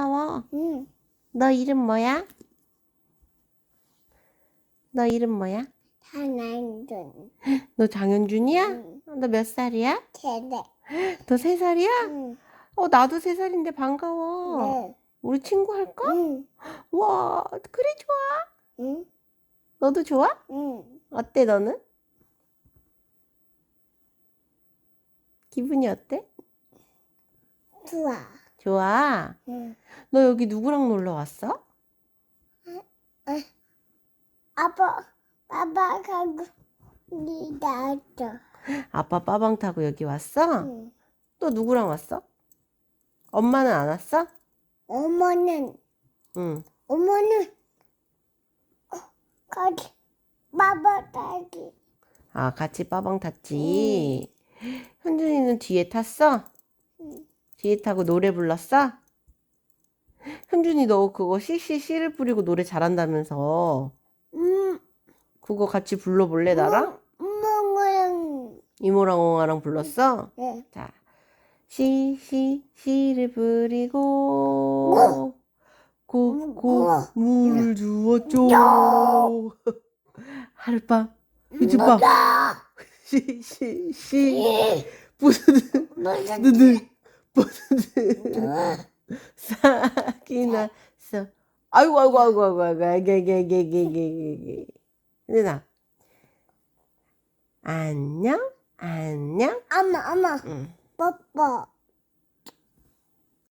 반가워. 응. 너 이름 뭐야? 너 이름 뭐야? 하나는 너 장현준이야? 응. 너 몇 살이야? 세대. 너 세 살이야? 응. 어, 나도 세 살인데 반가워. 네. 우리 친구 할까? 응. 와, 그래 좋아. 응. 너도 좋아? 응. 어때 너는? 기분이 어때? 좋아. 좋아. 응. 너 여기 누구랑 놀러 왔어? 아빠, 아빠 가고 니 나왔어. 아빠 빠방 타고 여기 왔어? 응. 또 누구랑 왔어? 엄마는 안 왔어? 어머는 응. 어머는 어, 같이 아빠 딸기. 아, 같이 빠방 탔지. 현준이는 뒤에 탔어? 응. 뒤에 타고 노래 불렀어? 현준이 너 그거 씨씨 씨를 뿌리고 노래 잘한다면서 음. 그거 같이 불러볼래 나랑? 멍멍. 이모랑 옹아랑 불렀어? 네. 자, 씨씨 씨를 뿌리고 꼭꼭 물 주었죠. 하룻밤 씨씨 씨 부스드 드드 부스드 싹이 났어. 아이고 아이고 아이고 아이고 아이고. 개개개개개개. 누나. 안녕 안녕. 엄마 엄마. 응. 뽀뽀